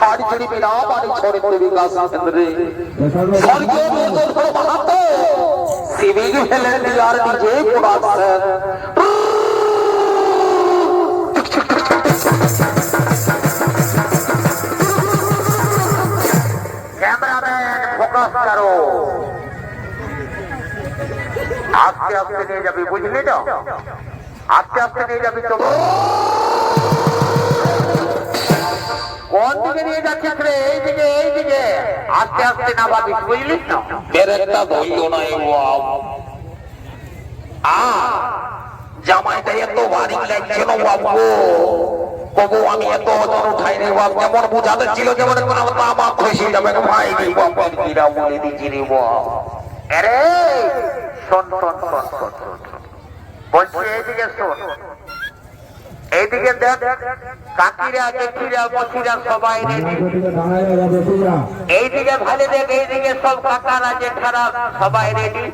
বাড়ি চুরি বিনা বাড়ি ছড়ে দেবী কাজ কেন্দ্রে স্বর্গীয় ফেলে দিয়ার নিজে আস্তে আস্তে নিয়ে যাবি, বুঝলি তো? আস্তে আস্তে নিয়ে যাবি তো। কোন দিকে নিয়ে যাচ্ছিস রে এই দিকে এই দিকে। আস্তে আস্তে না ভাবিস বুঝলিস না বেরেকটা ধরল না বাপ আ জামাইটা এত ভারী লাগছে বাবু বাবু আমি এত ওজন উঠাই রে বাপ যেমন বুঝাতে ছিল যেমন আমার মা খুশি যাবে ভাই রে বাপ কিরা বলে দিচ্ছি রে বাপ আরে শোন শোন শোন শোন, শোন। বলছি এইদিকে শোন। এইদিকে দেখ, কাকিরা জেঠিরা মছিরা সবাই এইদিকে ভালো দেখ, এইদিকে সব কাকারা, জেঠারা সবাই রেডি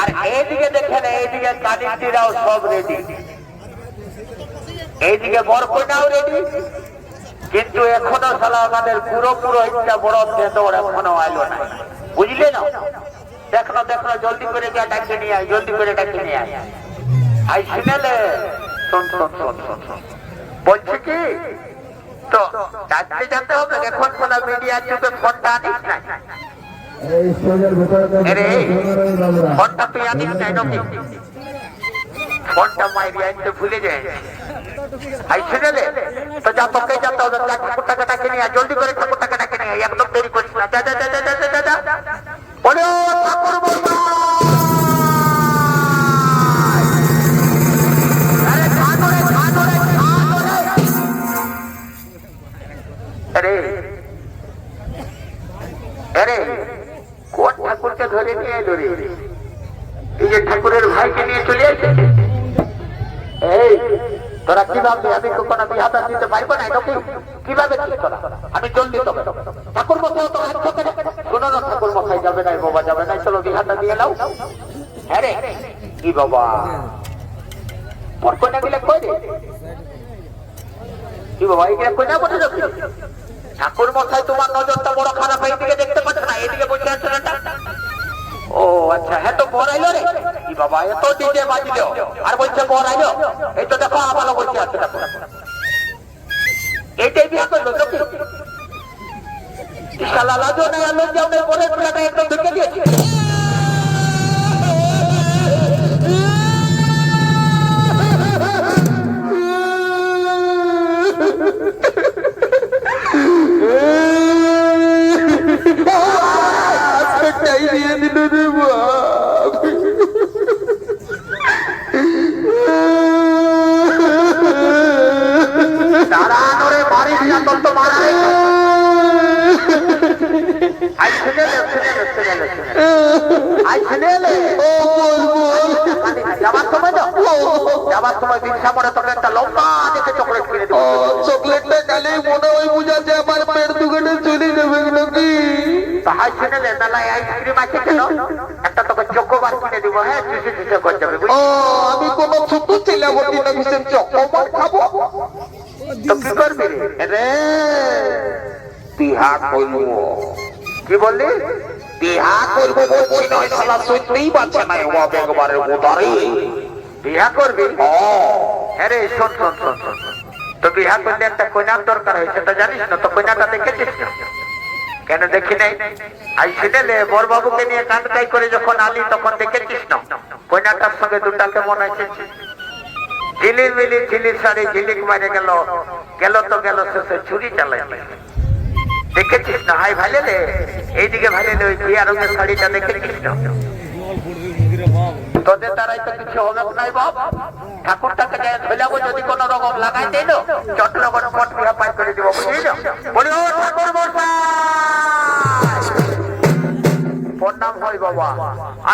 আর এইদিকে দেখেন, এইদিকে কালিন্দিরাও সব রেডি এইদিকে বরকইনাও রেডি কিন্তু এখনও সালা আমাদের পুরো পুরো ইচ্ছা বড় ভেতর এখনও আইলো না বুঝলে না? দেখো দেখো, জলদি করে যা, ডাকে নিয়ে আয়, জলদি করে ডাকে নিয়ে আয়। আই শুনেলে বলছি কি? তো ডাকতে যেতে হবে এখন কোন মিডিয়ার যুগে ফোনটা আনিস না আরে ফোনটা তুই আনিস না নাকি? ফোনটা মাইরি আনতে ভুলে যায়। আই শুনেলে তো যা তোকে যেতে হবে যা ঠাকুর টাকা ডাকে নিয়ে জলদি করে ঠাকুর টাকা ডাকে নিয়ে একদম দেরি করিস না। যা যা যা যা যা যা যা আরে কোন ঠাকুরকে ধরে নিয়ে এলো রে। এই যে ঠাকুরের ভাইকে নিয়ে চলে এসেছে এই, তোরা কি ভাবলি আমি কোনো বিহাতা দিতে পারব না এটাকে কীভাবে আমি জলদি তো ঠাকুর মশাই তো কোনো ঠাকুর মশাই যাবে না বাবা যাবে না চলো বিহাতা দিয়ে নাও। হ্যাঁ কি বাবা? কি বাবা, এইগুলা কন্যা বলে যাবে ঠাকুর মশাই তোমার নজরটা বড় খারাপ, এইদিকে দেখতে পাচ্ছ না, এইদিকে বসে আছে ও আচ্ছা হ্যাঁ তো বর আইলো রে। কি বাবা, এত ডিজে বাজিল আর বলছে বর আইলো। এই তো দেখো, আমারও বসে আছে এইটাই বিয়ে করল তো কি শালা লাজো না লোক না বরে পুরাটা একদম ঢুকে দিয়েছে আই শুনে লে ও বল বল যাবার সময় তো যাবার সময় ভিক্ষা করে তোকে একটা লম্বা দেখে চকলেট কিনে দেবো চকলেটটা খালি মনে হয় বুঝাচ্ছে আমার পেট দোকানে চলে যাবে নাকি তাহাই শুনে লে মেলায় আইসক্রিম আছে কেন একটা তোকে চকোবার কিনে দিব হ্যাঁ চুষে চুষে করে যাবে ও আমি কোন ছোট ছেলে বলি না খাব। তো কি করবি রে? করব কি বললি? বিহা করব বলছি নয় শালা শুনতেই পাচ্ছে না ও একবারে উদারে বিহা করবি? হ্যাঁ রে শোন শোন শোন শোন। তো বিহা করলে একটা কন্যার দরকার হয়েছে তো জানিস না? তো কন্যাটা দেখেছিস না? কেন দেখি নাই? আই শুনেলে বর বাবুকে নিয়ে কান্দকাই করে যখন আলি তখন দেখেছিস না? কন্যাটার সঙ্গে দুটা কেমন আছে। ঝিলির মিলি ঝিলির শাড়ি ঝিলিক মারে গেল। গেল তো গেল শেষে ছুরি চালাই দেখেছিস না? হাই ভালে রে এইদিকে ভালে রে ওই ঘিয়া রঙের শাড়িটা দেখেছিস না?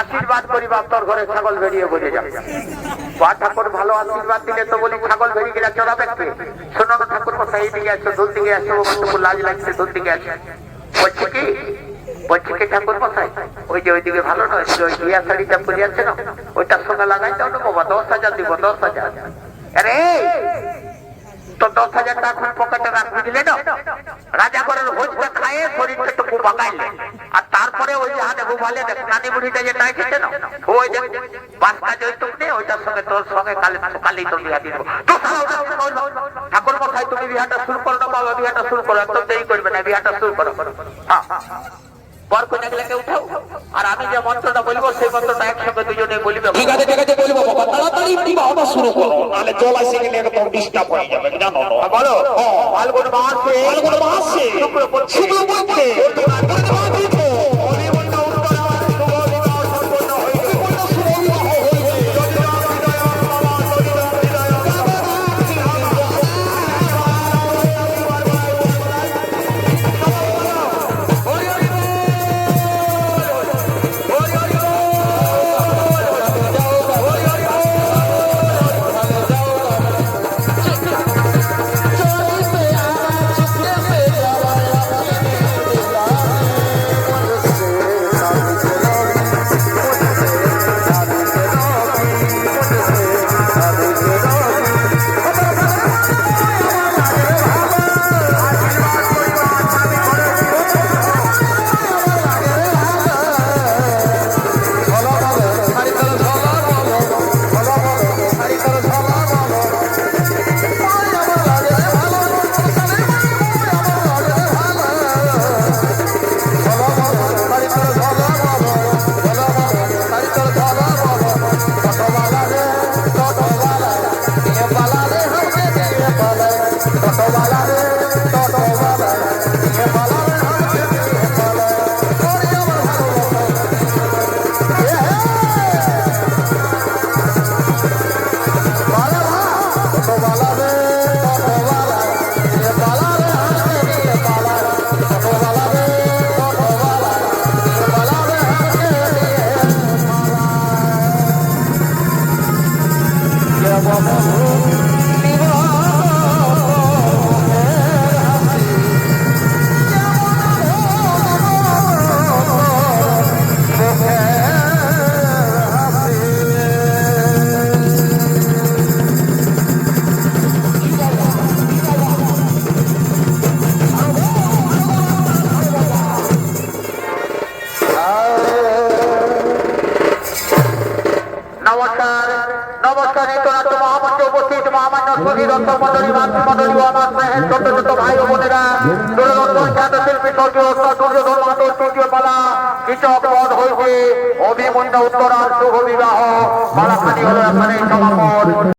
আশীর্বাদ করি বাপ, তোর ঘরে ছাগল বেরিয়ে বুঝে যাবে বা ঠাকুর ভালো আশীর্বাদ দিলে তো বলি, ছাগল বেরিয়ে গেলে চড়াবে শোনো না ঠাকুর মশাই এই টাকা রাজা করে ভোজটা খায়ে শরীরটা বাগাইলে আর তারপরে ওই যে হাতে ঘুমালে দেখ নানি বুড়িটা যেটা এসেছে না ওই যে বাসটা জৈতুক নেই ওইটার সঙ্গে তোর সঙ্গে কালে কালেই তোর বিয়া দিয়ে দেবো। তো। ঠাকুর মশাই তুমি বিহাটা শুরু করো না বাবা বিহাটা শুরু করো একদম দেরি করবে না বিহাটা শুরু করো। হ্যাঁ বর কন্যাগুলোকে উঠাও আর আমি যে মন্ত্রটা বলব সেই মন্ত্রটা একসঙ্গে দুজনে বলিবে। ঠিক আছে ঠিক আছে বলব বাবা তাড়াতাড়ি বিবাহ শুরু করো। নাহলে জল আসে গেলে একদম ডিস্টার্ব হয়ে যাবে জানো? বলো ফাল্গুন মাসে ফাল্গুন মাসে শুক্লপক্ষে শুক্লপক্ষে অভিমন্যু নমস্কার নমস্কার নিতনাথ মহামঞ্চে উপস্থিত মহামান্য সুধীরত্ন মন্ডলী মাতৃমন্ডলী ও আমার স্নেহের ছোট ছোট ভাই ও বোনেরা। দূরদর্শন খ্যাত শিল্পী স্বর্গীয় ওস্তাদ দুর্যোধন মাতর তৃতীয় পালা, কৃষক পদ হইতে অভিমন্য উত্তরার শুভ বিবাহ পালাখানি হল এখানে সমাপন।